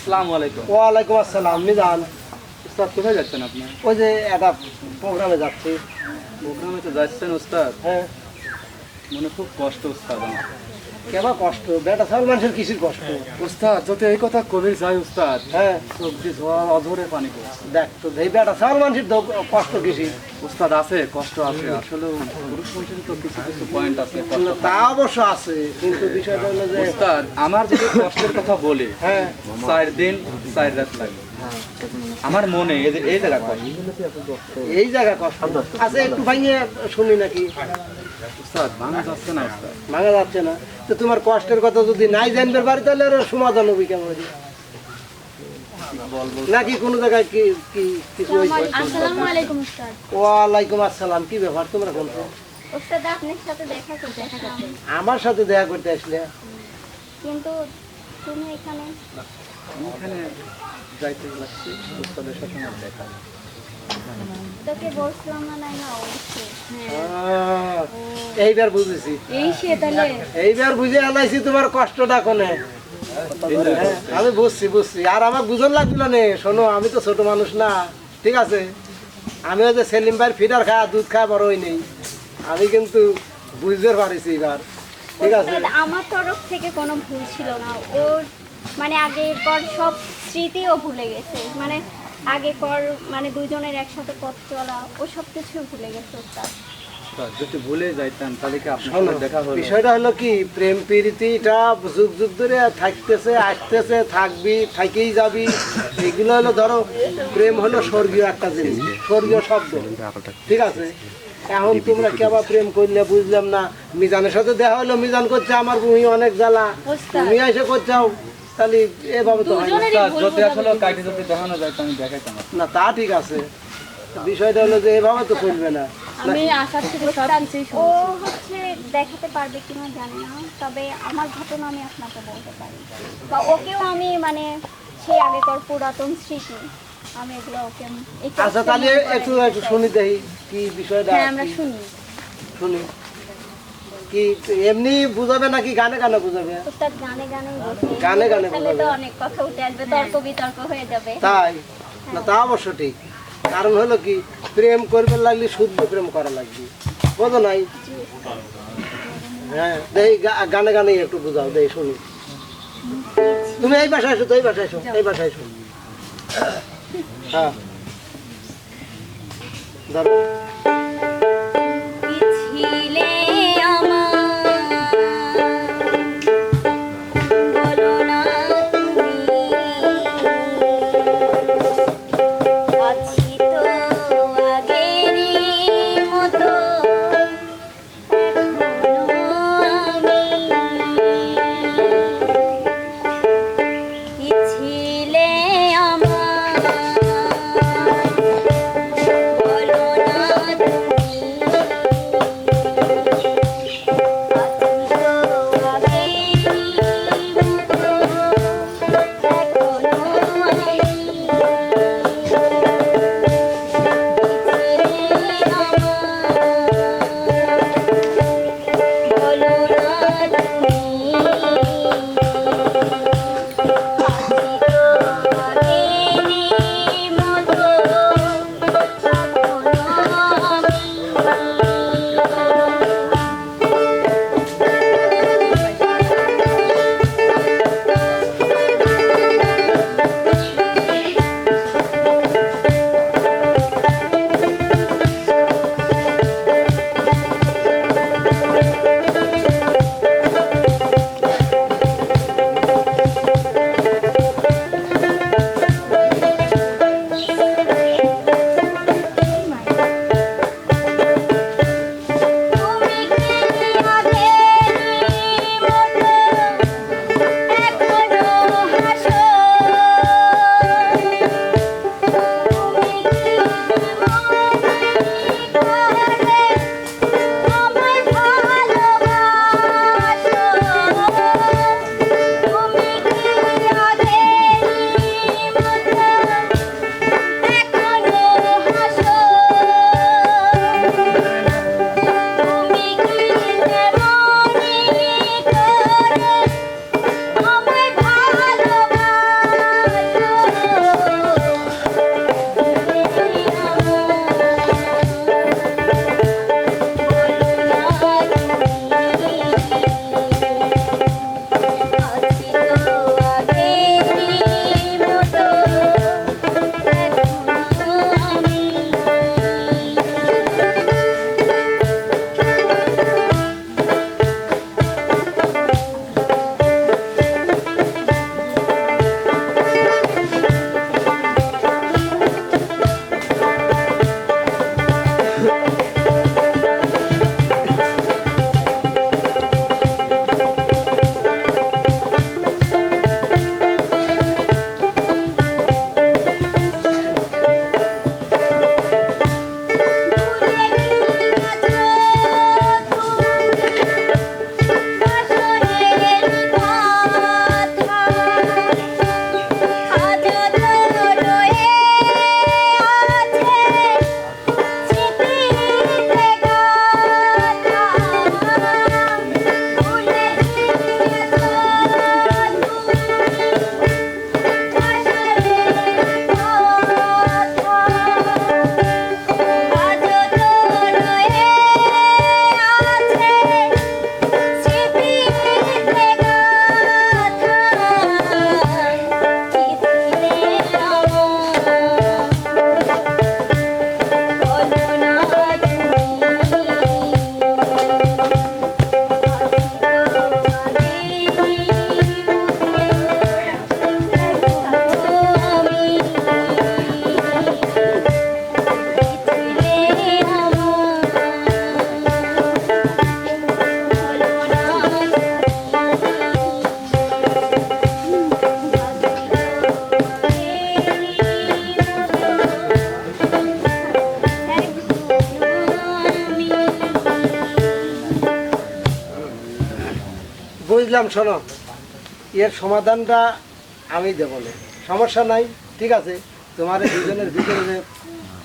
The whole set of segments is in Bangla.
আসসালামু আলাইকুম। ওয়ালাইকুম আসসালাম মিজান। উস্তাদ কোথায় যাচ্ছেন আপনি? ওই যে একটা প্রোগ্রামে যাচ্ছি। প্রোগ্রামে তো যাচ্ছেন উস্তাদ। হ্যাঁ। মনে খুব কষ্ট উস্তাদ আমার। কেমন কষ্ট? বেটা ছাগল মানুষের কিসির কষ্ট? উস্তাদ এই কথা কবির যায় উস্তাদ হ্যাঁ। দিয়ে জল অধরে পানি পড়ছে। দেখ তো এই বেটা ছাগল মানুষের কষ্ট কিসির? উস্তাদ আছে কষ্ট আছে আসলে পুরুষ মানুষের তো কিছু কিছু পয়েন্ট আছে তা অবশ্য আছে কিন্তু বিষয়টা হলো যে উস্তাদ আমার যদি কষ্টের কথা বলি হ্যাঁ। চার দিন চার রাত লাগে। আমার মনে এই এই জায়গা কষ্ট। এই জায়গা কষ্ট। আচ্ছা একটু ভাঙিয়ে শুনি নাকি? উস্তাদ ভাঙা যাচ্ছে না উস্তাদ? ভাঙা যাচ্ছে না। তো তোমার কষ্টের কথা যদি নাই জানবে বাড়ি তাহলে আর সমাধান হবে কেমন নাকি কোনো জায়গায় কি কি কিছু হয়েছে আসসালামু আলাইকুম উস্তাদ। ওয়ালাইকুম আসসালাম কি ব্যাপার তোমরা কোনটা উস্তাদ আপনার সাথে দেখা করতে আসলাম। আমার সাথে দেখা করতে আসলে? কিন্তু তুমি এখানে এখানে যাইতে লাগছি উস্তাদের সাথে আমার দেখা তোকে বলছিলাম না না এইবার বুঝেছি। এই সে তাহলে। এইবার বুঝে আলাইছি তোমার কষ্টটা কোনে। হ্যাঁ, আমি বুঝছি বুঝছি। আর আমার বুঝন লাগছিল নে। শোনো আমি তো ছোট মানুষ না ঠিক আছে? আমি ওই যে সেলিম ভাইয়ের ফিডার খাওয়া দুধ খাওয়া বড় হই নেই। আমি কিন্তু বুঝতে পারিছি এবার ঠিক আছে? আমার তরফ থেকে কোনো ভুল ছিল না। ওর মানে আগের পর সব স্মৃতিও ভুলে গেছে। মানে আগে কর মানে দুজনের একসাথে পথ চলা ও সব কিছু ভুলে গেছে উস্তাদ, যদি ভুলে যাইতাম তাহলে কি আপনার দেখা হলো? বিষয়টা হলো কি প্রেম প্রীতিটা যুগ যুগ ধরে থাকতেছে আসতেছে থাকবি থাকেই যাবি। এগুলো হলো ধরো প্রেম হলো স্বর্গীয় একটা জিনিস স্বর্গীয় শব্দ। ঠিক আছে? এখন তোমরা কেবা প্রেম করলে বুঝলাম না। মিজানের সাথে দেখা হলো মিজান করছে আমার বুহি অনেক জ্বালা। ওস্তাদ। তুমি এসে করছাও। তাহলে এভাবে তো হয় না। যদি আসলে। কাইটে যদি দেখানো যায় তো আমি দেখাইতাম না তা ঠিক আছে। বিষয়টা হলো যে এভাবে তো চলবে না। আমি আসার থেকে সব ও হচ্ছে দেখাতে পারবে কিনা জানি না তবে আমার ঘটনা আমি আপনাকে বলতে পারি। বা ওকেও আমি মানে সেই আগেকার পুরাতন স্মৃতি আমি এগুলো ওকে আমি একটু আচ্ছা তাহলে একটু একটু শুনি দেখি কি বিষয়টা হ্যাঁ আমরা শুনি। শুনি। কি এমনি বুঝাবে নাকি গানে গানে বুঝাবে? গানে গানে গানে গানে তাহলে তো বোঝাবে। অনেক কথা উঠে আসবে তর্ক বিতর্ক হয়ে যাবে। তাই? না তা অবশ্য ঠিক। কারণ হলো কি প্রেম করবে লাগলে শুদ্ধ প্রেম করা লাগবে। বোঝো নাই? হ্যাঁ দেই গানে গানে একটু বুঝাও দেই শুনি। তুমি এই বাসায় এসো তো এই বাসায় এসো এই বাসায় এসো। হ্যাঁ। ধরো শোনো এর সমাধানটা আমি দেবো না। সমস্যা নাই ঠিক আছে? তোমার দুজনের ভিতরে যে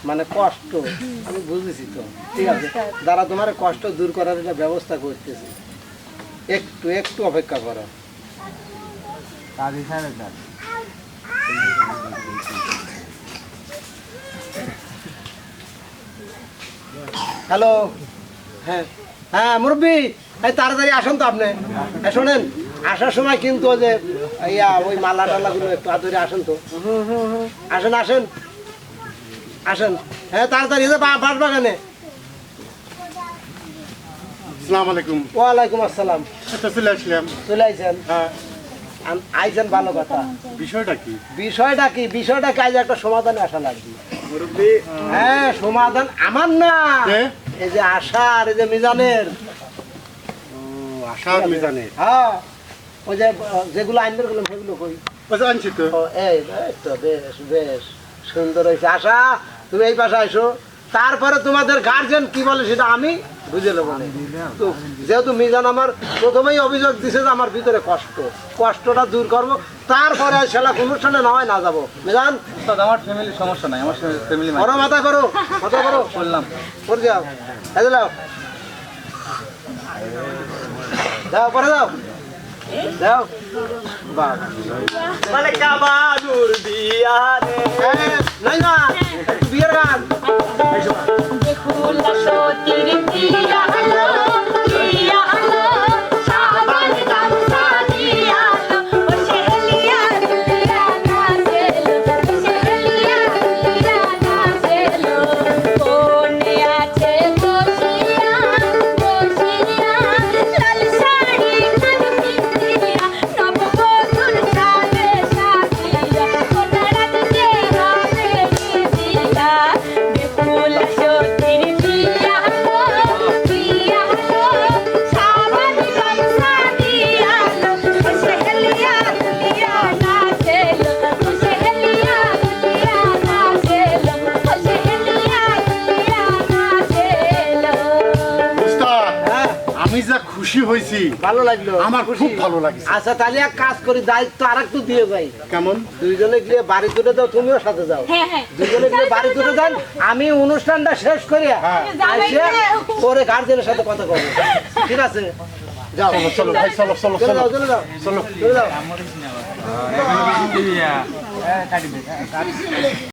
মানে কষ্ট আমি বুঝেছি তো ঠিক আছে? যারা তোমার কষ্ট দূর করার একটা ব্যবস্থা করতেছে একটু একটু অপেক্ষা করো। হ্যালো? হ্যাঁ। হ্যাঁ মুরব্বী! তাড়াতাড়ি আসুন তো আপনি। শোনেন আসার সময় কিন্তু যে ইয়া ওই মালা টালাগুলো একটু আদরে আসেন তো। আসেন আসেন। আসেন। হ্যাঁ তাড়াতাড়ি যে বাস বাগানে। আসসালামু আলাইকুম। ওয়ালাইকুম আসসালাম। চলে আসলাম। চলে আইছেন? হ্যাঁ। আইছেন ভালো কথা। বিষয়টা কি? বিষয়টা কি? বিষয়টা একটা সমাধানে আসা লাগবে। মুরব্বী। হ্যাঁ সমাধান আমার না। এই যে আশার এই যে মিজানের। হ্যাঁ। ওই যে যেগুলো গেলাম সেগুলো কই? আনছি তো। এই তো বেশ বেশ। সুন্দর হয়েছে। আশা তুমি এই পাশে আইসো। তারপরে তোমাদের গার্জেন কি বলে সেটা আমি বুঝে নেব তো যেহেতু মিজান আমার প্রথমেই অভিযোগ দিছে যে আমার ভিতরে কষ্ট। কষ্টটা দূর করব। তারপরে সেলা অনুষ্ঠানে না হয় না যাব। মিজান? আমার ফ্যামিলির সমস্যা নাই। আমার ফ্যামিলি করো মাথা করো মাথা করো। বললাম। করে যাও। যাও পরে যাও যাও বাবা মানে কাবানুর বিয়া রে হ্যাঁ, নাই না একটু বিয়ের গান। খুশি হয়েছি। ভালো লাগল। আমার খুব ভালো লাগছে। আচ্ছা তাহলে এক কাজ করি দায়িত্ব আর একটু দিয়ে যাই। কেমন? দুইজনে গিয়ে বাড়ি তুলে দাও তুমিও সাথে যাও। হ্যাঁ হ্যাঁ। দুজনে গিয়ে বাড়ি তুলে যান আমি অনুষ্ঠানটা শেষ করি। আসে পরে গার্জেনের সাথে কথা বলব। ঠিক আছে? যাও চলো চলো ভাই চলো চলো চলে চলো। যাও চলে চলো। চলে যাও।